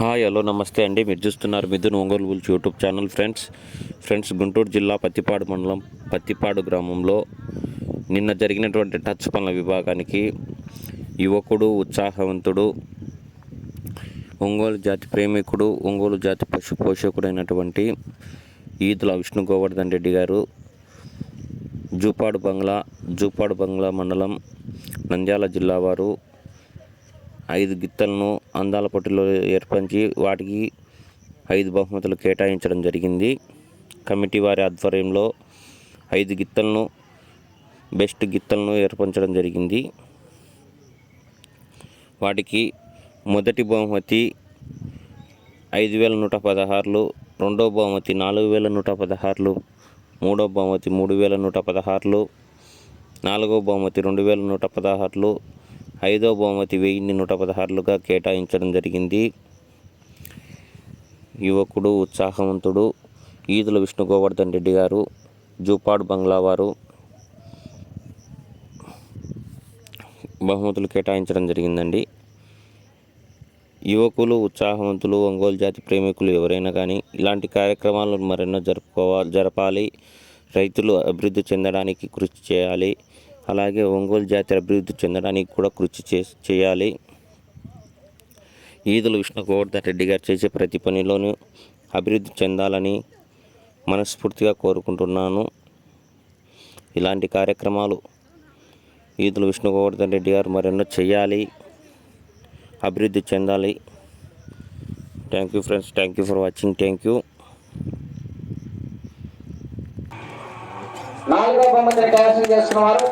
Hi hello నమస్తే అండి. మీరు చూస్తున్నారు Mithun Ongole bulls YouTube channel friends. Friends Guntur జిల్లా పత్తిపాడు మండలం పత్తిపాడు గ్రామంలో నిన్న జరిగినటువంటి టచ్ పనుల విభాగానికి యువకుడు ఉత్సాహవంతుడు ఒంగోలు జాతి ప్రేమికుడు ఒంగోలు జాతి పశు పోషకుడైనటువంటి ఈదుల విష్ణు గోవర్ధన్ రెడ్డి గారు జూపాడు బంగ్లా జూపాడు బంగ్లా మండలం నంద్యాల జిల్లా వారు ఐదు గిత్తలను అందాల పోటీలో ఏర్పరిచి వాటికి ఐదు బహుమతులు కేటాయించడం జరిగింది. కమిటీ వారి ఆధ్వర్యంలో ఐదు గిత్తలను బెస్ట్ గిత్తలను ఏర్పరచడం జరిగింది. వాటికి మొదటి బహుమతి ఐదు వేల నూట పదహారులు రెండో బహుమతి నాలుగు వేల నూట పదహారులు మూడో బహుమతి మూడు వేల నూట పదహారులు నాలుగో బహుమతి రెండు వేల నూట పదహారులు ఐదో బహుమతి వెయ్యిన్ని నూట పదహారులుగా కేటాయించడం జరిగింది. యువకుడు ఉత్సాహవంతుడు ఈదుల విష్ణు గోవర్ధన్ రెడ్డి గారు జూపాడ్ బంగ్లా వారు బహుమతులు కేటాయించడం జరిగిందండి. యువకులు ఉత్సాహవంతులు ఒంగోలు జాతి ప్రేమికులు ఎవరైనా కానీ ఇలాంటి కార్యక్రమాలను మరెన్నో జరుపుకోవాలి జరపాలి. రైతులు అభివృద్ధి చెందడానికి కృషి చేయాలి. అలాగే ఒంగోలు జాతి అభివృద్ధి చెందడానికి కూడా కృషి చే చేయాలి. ఈదుల విష్ణు గోవర్ధన్ రెడ్డి గారు చేసే ప్రతి పనిలోనూ అభివృద్ధి చెందాలని మనస్ఫూర్తిగా కోరుకుంటున్నాను. ఇలాంటి కార్యక్రమాలు ఈదుల విష్ణు గోవర్ధన్ రెడ్డి గారు మరెన్నో చేయాలి అభివృద్ధి చెందాలి. Thank you friends thank you for watching thank you. నాలుగో బొమ్మ కైవసం చేస్తున్న వారు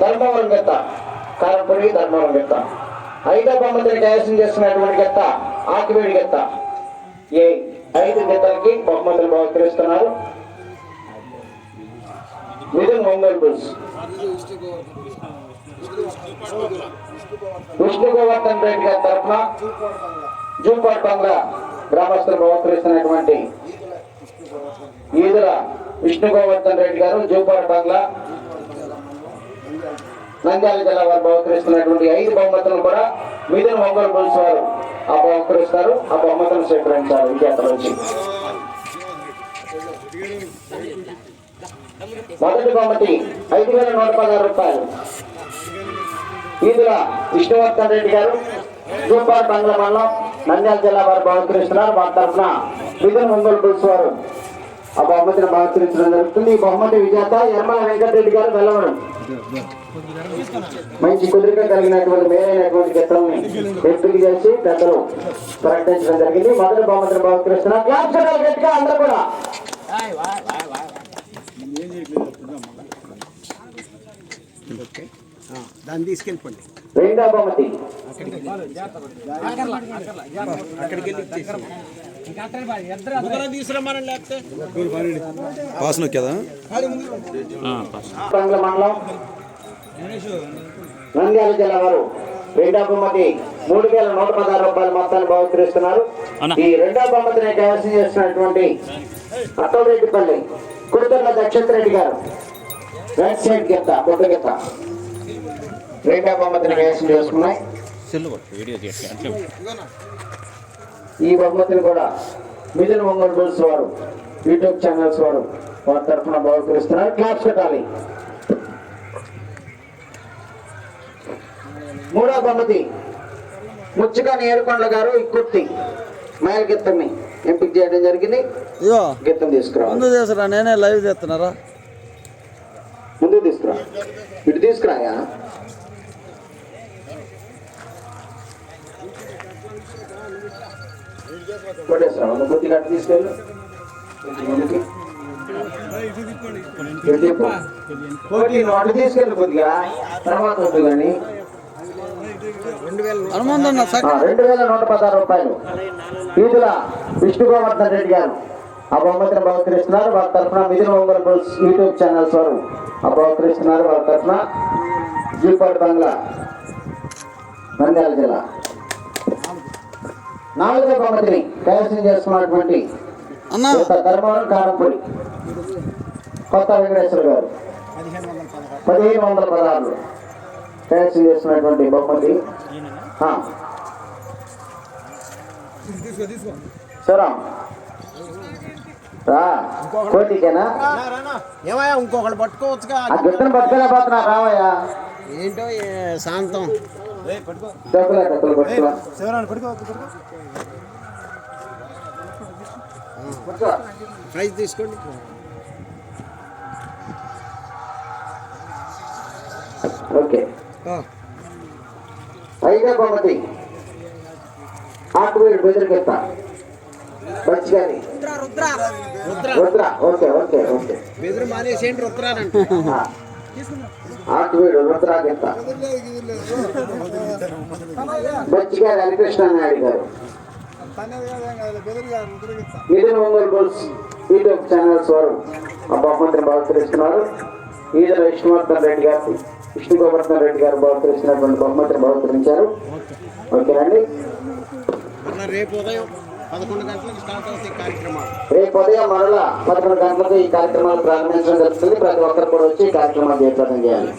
ధర్మవరం గెత్త. కారంపూడి ధర్మవరం గెత్త. ఐదో బొమ్మని కైవసం చేస్తున్నటువంటి గెత్త ఆకివేడి గెత్త. ఏ ఐదు గెత్తలకి బహుమతులు బహుకరిస్తున్నారు మిథున్ ఒంగోలు బుల్స్. విష్ణు గోవర్ధన్ రెడ్డి గారి తరఫున జూపాట్ బంగ్లా గ్రామస్తులు బహుకరిస్తున్నటువంటి ఈదుల విష్ణు గోవర్ధన్ రెడ్డి గారు జూపాట్ బంగ్లా నంద్యాల జిల్లా వారు బహుకరిస్తున్నటువంటి ఐదు బహుమతులను కూడా మిథున ఒంగోలు పోలీసు వారు ఆ బహుకరిస్తారు. ఆ బహుమతులను స్వీకరించారు విద్యార్థుల నుంచి. మొదటి బహుమతి ఐదు వేల నూట పదహారు రూపాయలు. ఈదుల విష్ణువర్ధన్ రెడ్డి గారు జూపాడు బంగ్లా మండలం నంద్యాల జిల్లా వారు బహుకరిస్తున్నారు. వారి తరఫున మిథున ఒంగోలు పోలీసు వారు ఆ బహుమతిని బహుకరించడం జరుగుతుంది. ఈ బహుమతి విజేత యర్మల వెంకటరెడ్డి గారు వెళ్ళవడం మంచి కుదురుగా కలిగినటువంటి మేలైనటువంటి గీతాలని ఎంపిక చేసి పెద్దలు ప్రకటించడం జరిగింది. మొదటి బహుమతిని బహుకరిస్తున్నారు క్లాప్ కొట్టాలి గట్టిగా అందరూ కూడా. దాన్ని తీసుకెళ్ళిపోండి రెండో బహుమతి. అక్కడికి వెళ్ళి తీసుకురమ్మని లేకపోతే? పాస్ నొక్కేదా? మండలం నంద్యాల జిల్లా వారు రెండో బహుమతి మూడు వేల నూట పదహారు రూపాయల మొత్తాన్ని బహుకరిస్తున్నారు. ఈ రెండో బహుమతిని కైవసం చేస్తున్నటువంటి అట్టోరెడ్డిపల్లి కురుతర్ల దక్షిత్ రెడ్డి గారు. రైట్ సైడ్ గెత్త బొట్ట గెత్త రెండో బహుమతిని కైవసం చేసుకున్నాయి. ఈ బహుమతిని కూడా మిథున్ ఒంగోలు బుల్స్ వారు యూట్యూబ్ ఛానల్స్ వారు వారి తరఫున బహుకరిస్తున్నారు. క్లాప్స్ పెట్టాలి మూడో బహుమతి ముచ్చుగా నేరుకొండ గారు ఇక్కుర్తి మైల్ గీతమ్ని ఎంపిక చేయడం జరిగింది. ఇగో గీతం తీసుకురా ముందు చేసరా నేనే లైవ్ చేస్తున్నారా? ముందు తీసుకురా. ఇటు తీసుకురాయా? కొట్టేసరా కొద్దిగా అటు తీసుకెళ్ళు. కొంచెం అటు తీసుకెళ్ళు కొద్దిగా. తర్వాత వద్దు కానీ రెండు వేల నూట పదహారు రూపాయలు. వీధుల విష్ణుగోవర్ధన్ రెడ్డి గారు. ఆ బహుమతిని బహుకరిస్తున్నారు. వారి తరఫున మిథున ఒంగోలు యూట్యూబ్ ఛానల్స్ వారు ఆ బహుకరిస్తున్నారు. వారి తరఫున జీపాటి బంగ్లా నంద్యాల జిల్లా. నాలుగో బహుమతిని కైవసం చేసుకున్నటువంటి ధర్మవరం కారంపూడి. కొత్త వెంకటేశ్వర గారు. పదిహేను వందల పదహారు కైవసం చేస్తున్నటువంటి బహుమతి. చూరం రా. కోటికేనా? ఏమయ్యా ఇంకొకటి పట్టుకోవచ్చుగా. ఆ గిట్టను పట్టుకోలేకపోతున్నా రావయ్యా. ఏంటో శాంతం. డబ్బులే డబ్బులు. ప్రైజ్ తీసుకోండి. ఓకే. ఐదో బహుమతి ఆకువీడు బెదిరికెత్త మంచిగాని. Rudra okay okay okay. బెదిరి మానేసేయండి రుద్రానంట. ఆత్మీయుడు ఆకువీడు రుద్రాకెత్త మంచిగా హరికృష్ణ నాయుడు గారు. ఈదన ఒంగోలు బోల్స్ యూట్యూబ్ ఛానల్స్ వారు ఆ బహుమతిని బహుకరిస్తున్నారు. ఈదల విష్ణువర్ధన్ రెడ్డి గారు విష్ణు గోవర్ధన్ రెడ్డి గారు బహుకరిస్తున్నటువంటి బహుమతిని బహుకరించారు. ఓకేనండి? రేపు ఉదయం పదకొండు గంటలకు స్టార్ట్ అవుతాయి కార్యక్రమాలు. రేపు ఉదయం మరలా పదకొండు గంటలకు ఈ కార్యక్రమాలు ప్రారంభించడం జరుగుతుంది. ప్రతి ఒక్కరు కూడా వచ్చి ఈ కార్యక్రమాలు జయప్రదం చేయాలి.